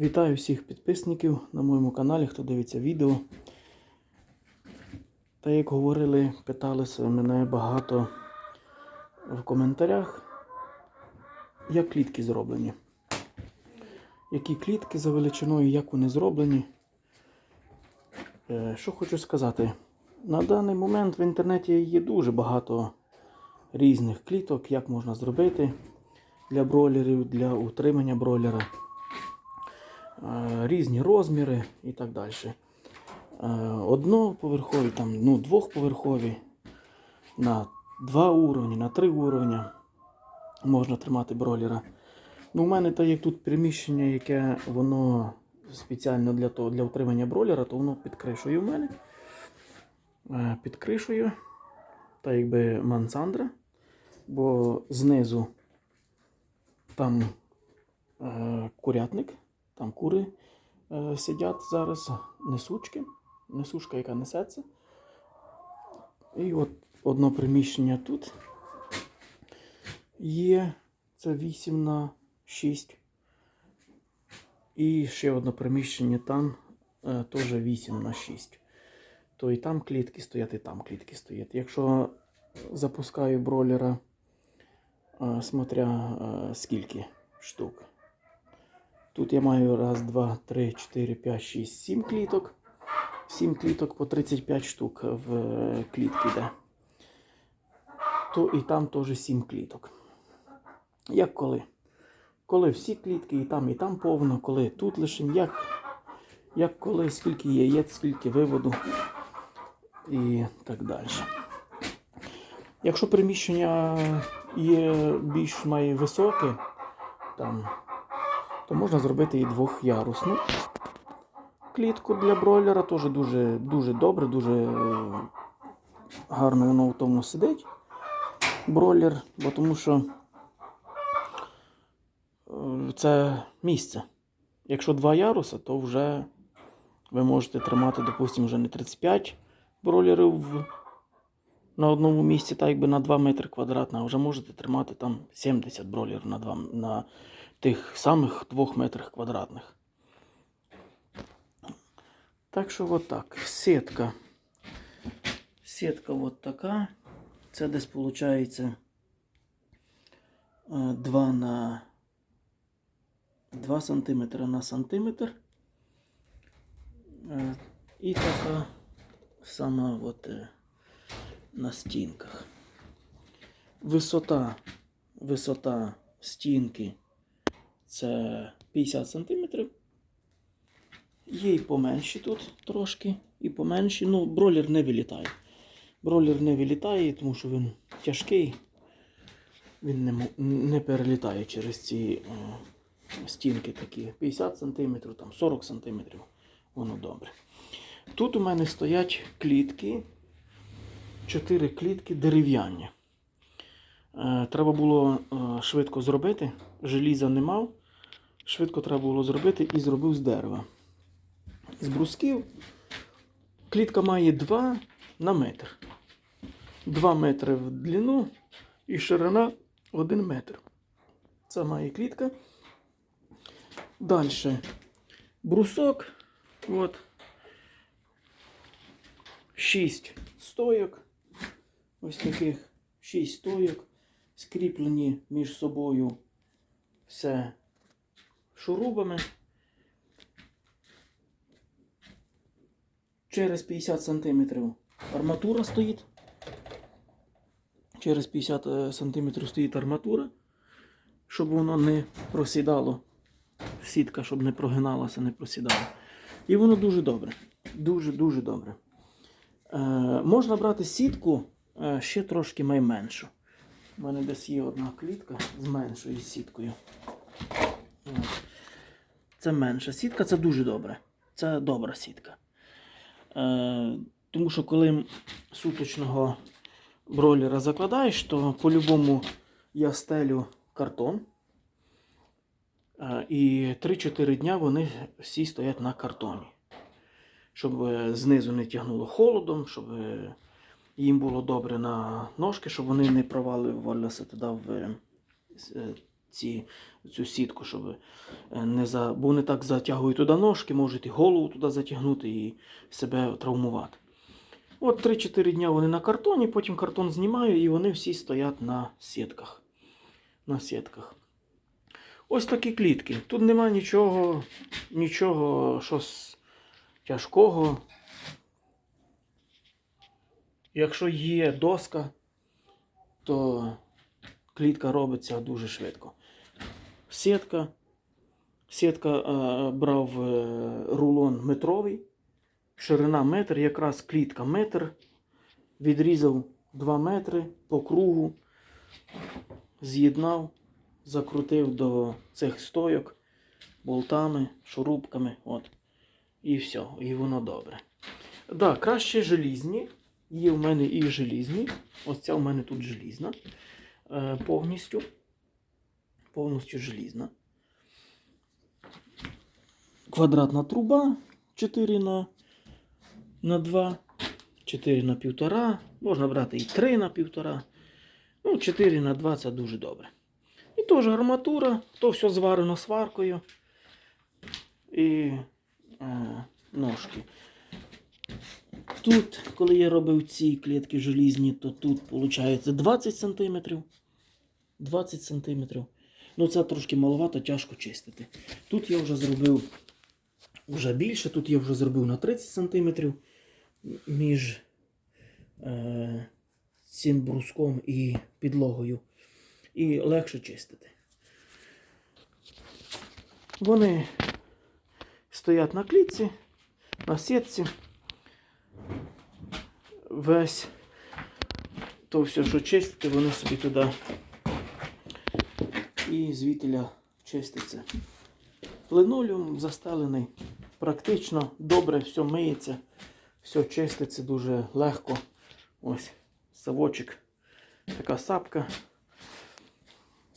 Вітаю всіх підписників на моєму каналі, хто дивиться відео. Та як говорили, питалися мене багато в коментарях, як клітки зроблені. Які клітки за величиною, як вони зроблені. Е, Що хочу сказати? На даний момент в інтернеті є дуже багато різних кліток, як можна зробити для бройлерів, для утримання бройлера. Різні розміри і так далі. Е, Одноповерхові, там, ну, двохповерхові, на два уровні, на три уровня можна тримати бройлера. Ну, у мене так як тут приміщення, яке воно спеціально для того, для утримання бройлера, то воно під кришою в мене. Е, Під кришою, та якби мансандра, бо знизу там е, курятник, там кури е, сидять зараз, несучки, несушка, яка несеться. І от одно приміщення тут є, це 8 на 6. І ще одне приміщення там е, теж 8 на 6. То і там клітки стоять, і там клітки стоять. Якщо запускаю бройлера, е, смотря е, скільки штук. Тут я маю раз, два, три, чотири, п'ять, шість, сім кліток. Сім кліток по 35 штук в е, клітки йде. То і там теж сім кліток. Як коли? Коли всі клітки, і там, і там повно, коли тут лише як, як коли, скільки яєць, скільки виводу і так далі. Якщо приміщення є більш має високе, там, то можна зробити і двохярусну клітку для бройлера. Теж дуже, дуже добре, дуже е, гарно воно в тому сидить. Бройлер, бо тому що е, це місце. Якщо два яруси, то вже ви можете тримати, допустимо, вже не 35 бройлерів на одному місці, так якби на 2 метри квадратних, а вже можете тримати там 70 бройлерів на, 2, на тих самих 2 метрах квадратних. Так що от так. Сітка. Сітка от така. Це десь виходить 2 на 2 см на сантиметр. Е, І така сама от е, на стінках. Висота, висота стінки це 50 см. Є і поменші тут трошки, і поменші. Ну, бролер не вилітає. Бролер не вилітає, тому що він тяжкий. Він не, не перелітає через ці е, стінки такі. 50 см, там 40 см. Воно добре. Тут у мене стоять клітки, 4 клітки дерев'яні. Е, треба було е, швидко зробити. Желіза не мав. Швидко треба було зробити і зробив з дерева. З брусків. Клітка має 2 на метр. 2 метри в длину і ширина 1 метр. Це має клітка. Далі брусок. От. 6 стойок. Ось таких 6 стойок. Скріплені між собою все шурубами. Через 50 см арматура стоїть. Через 50 см стоїть арматура, щоб воно не просідало. Сітка, щоб не прогиналася, не просідала. І воно дуже добре. Дуже-дуже добре. Е, можна брати сітку е, ще трошки найменшу. У мене десь є одна клітка з меншою сіткою. Це менша сітка, це дуже добре. Це добра сітка. Е, тому що коли суточного бройлера закладаєш, то по-любому я стелю картон. Е, і 3-4 дня вони всі стоять на картоні. Щоб е, знизу не тягнуло холодом, щоб е, їм було добре на ножки, щоб вони не провалювалися туди в е, е, ці, цю сітку, щоб е, не за. Бо вони так затягують туди ножки, можуть і голову туди затягнути і себе травмувати. От 3-4 дня вони на картоні, потім картон знімаю і вони всі стоять на сітках. На сітках. Ось такі клітки. Тут нема нічого, нічого щось тяжкого. Якщо є доска, то клітка робиться дуже швидко. Сітка. Сітка е, брав е, рулон метровий, ширина метр, якраз клітка метр. Відрізав 2 метри по кругу, з'єднав, закрутив до цих стойок болтами, шурупками. От. І все, і воно добре. Так, да, краще желізні. Є в мене і желізні. Ось ця в мене тут желізна. Е, повністю. Повністю желізна. Квадратна труба 4 на, на 2, 4 на 1,5. Можна брати і 3 на 1,5. Ну, 4 на 2 це дуже добре. І теж арматура, то все зварено сваркою. І е, ножки. Тут, коли я робив ці клітки желізні, то тут виходить 20 см. 20 см. Ну, це трошки маловато, тяжко чистити. Тут я вже зробив вже більше, тут я вже зробив на 30 см між е, цим бруском і підлогою. І легше чистити. Вони стоять на клітці, на сітці. Весь то все, що чистити, вони собі туди і звітеля чиститься. Линолеум застелений. Практично добре все миється, все чиститься дуже легко. Ось совочок, така сапка.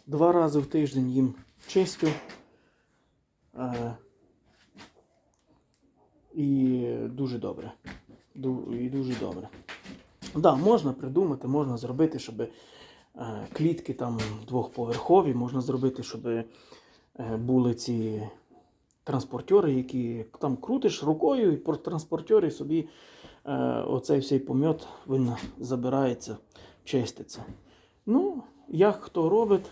Два рази в тиждень їм чистю. Е, і дуже добре. І дуже добре. Да, можна придумати, можна зробити, щоб е, клітки там двохповерхові, можна зробити, щоб е, були ці транспортери, які там крутиш рукою, і по транспортері собі е, оцей всей помет він забирається, чиститься. Ну, як хто робить,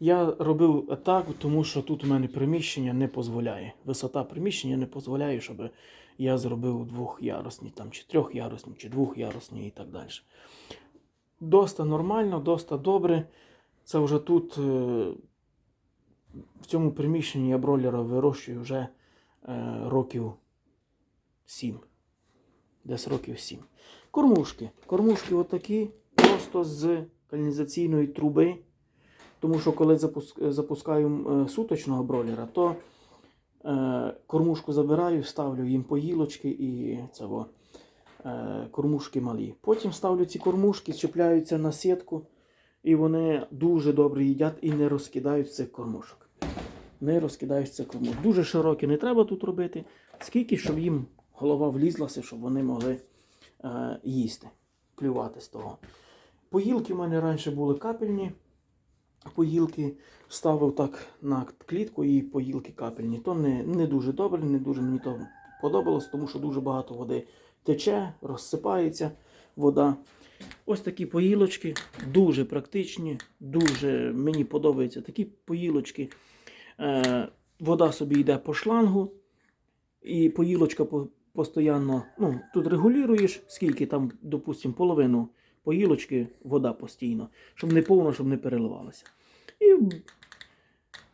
я робив так, тому що тут у мене приміщення не дозволяє. Висота приміщення не дозволяє, щоб я зробив двохярусні, там, чи трьохярусні, чи двохярусні і так далі. Доста нормально, доста добре. Це вже тут, е, в цьому приміщенні я бройлера вирощую вже е, років 7. Десь років 7. Кормушки. Кормушки отакі, просто з каналізаційної труби. Тому що коли запускаю е, суточного бройлера, то кормушку забираю, ставлю їм поїлочки і во, е, кормушки малі. Потім ставлю ці кормушки, чіпляються на сітку, і вони дуже добре їдять і не розкидають цих кормушок. Не розкидають цих кормушок. Дуже широкі не треба тут робити, скільки, щоб їм голова влізлася, щоб вони могли е, їсти, клювати з того. Поїлки в мене раніше були капельні поїлки ставив так на клітку і поїлки капельні. То не, не дуже добре, не дуже мені то подобалось, тому що дуже багато води тече, розсипається вода. Ось такі поїлочки, дуже практичні, дуже мені подобаються такі поїлочки. Е, вода собі йде по шлангу, і поїлочка по, постійно, ну, тут регулюєш, скільки там, допустимо, половину поїлочки, вода постійно, щоб не повно, щоб не переливалася. І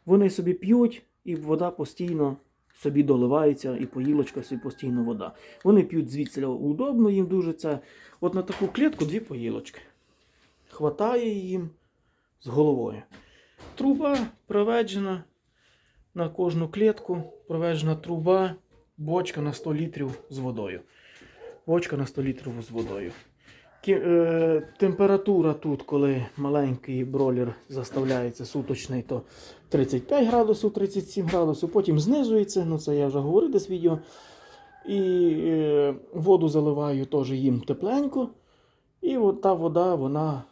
вони собі п'ють, і вода постійно собі доливається, і поїлочка собі постійно вода. Вони п'ють звідси удобно, їм дуже це. От на таку клітку дві поїлочки. Хватає їм з головою. Труба проведжена на кожну клітку, проведжена труба, бочка на 100 літрів з водою. Бочка на 100 літрів з водою. Е, температура тут, коли маленький бролер заставляється суточний, то 35 градусів, 37 градусів, потім знизується, ну це я вже говорив десь відео. І е, воду заливаю теж їм тепленько. І от та вода, вона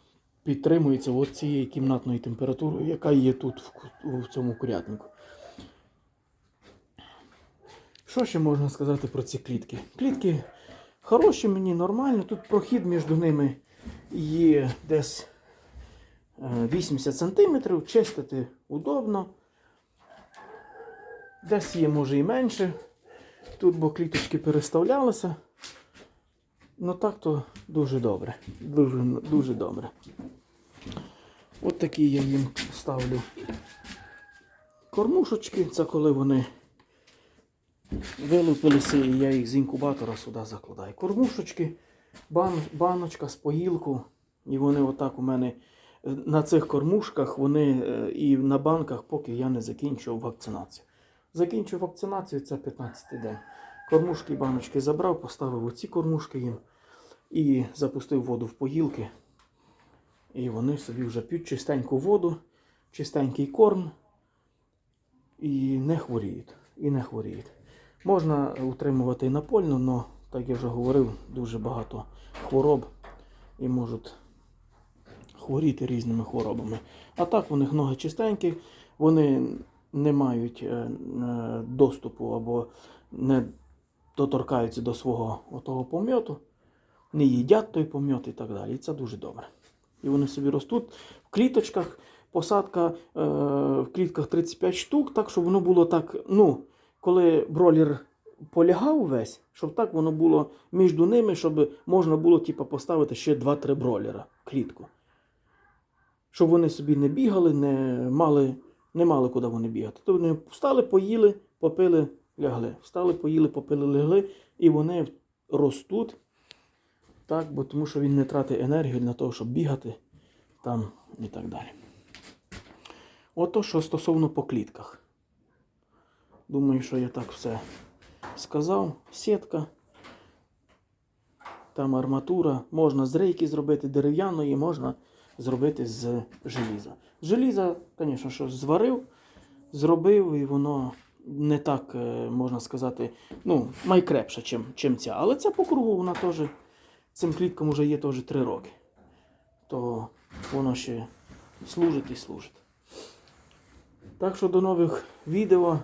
підтримується от цією кімнатною температурою, яка є тут в, в цьому курятнику. Що ще можна сказати про ці клітки? Клітки хороші мені, нормально. Тут прохід між ними є десь е, 80 см, чистити удобно. Десь є, може, і менше. Тут бо кліточки переставлялися. Ну так то дуже добре. Дуже, дуже добре. От такі я їм ставлю кормушечки. Це коли вони вилупилися, і я їх з інкубатора сюди закладаю. Кормушечки, бан, баночка з поїлку. І вони отак у мене е, на цих кормушках, вони е, і на банках, поки я не закінчив вакцинацію. Закінчив вакцинацію, це 15 день. Кормушки, баночки забрав, поставив оці кормушки їм і запустив воду в поїлки. І вони собі вже п'ють чистеньку воду, чистенький корм і не хворіють. І не хворіють. Можна утримувати і напольно, але, так я вже говорив, дуже багато хвороб і можуть хворіти різними хворобами. А так у них ноги чистенькі, вони не мають е, е, доступу або не доторкаються до свого отого пом'яту, не їдять той пом'ят і так далі. І це дуже добре. І вони собі ростуть в кліточках. Посадка е, в клітках 35 штук, так щоб воно було так. Ну, коли бролер полягав весь, щоб так воно було між ними, щоб можна було типу, поставити ще 2-3 бролера в клітку. Щоб вони собі не бігали, не мали, не мали куди вони бігати. То вони встали, поїли, попили, лягли. Встали, поїли, попили, лягли, і вони ростуть. Так, бо тому що він не тратить енергію для того, щоб бігати там і так далі. Ото що стосовно по клітках. Думаю, що я так все сказав. Сітка. Там арматура. Можна з рейки зробити дерев'яної, можна зробити з желіза. Желіза, звісно, що зварив, зробив, і воно не так, е, можна сказати, ну, майкрепше, чим, чим ця. Але ця по кругу вона теж, цим кліткам вже є теж 3 роки. То воно ще служить і служить. Так що до нових відео.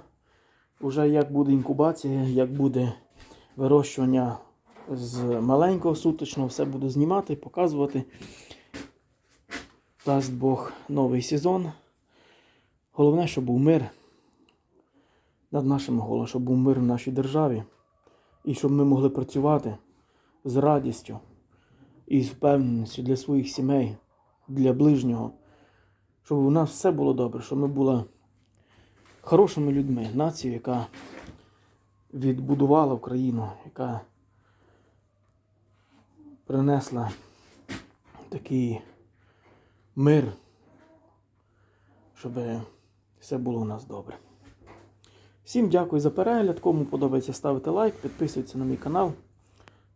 Уже як буде інкубація, як буде вирощування з маленького суточного, все буду знімати, показувати. Дасть Бог новий сезон. Головне, щоб був мир над нашим головою, щоб був мир в нашій державі. І щоб ми могли працювати з радістю і з впевненістю для своїх сімей, для ближнього. Щоб у нас все було добре, щоб ми були хорошими людьми, нацією, яка відбудувала Україну, яка принесла такий мир, щоб все було у нас добре. Всім дякую за перегляд. Кому подобається ставити лайк, підписуйтесь на мій канал.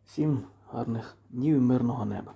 Всім гарних днів і мирного неба.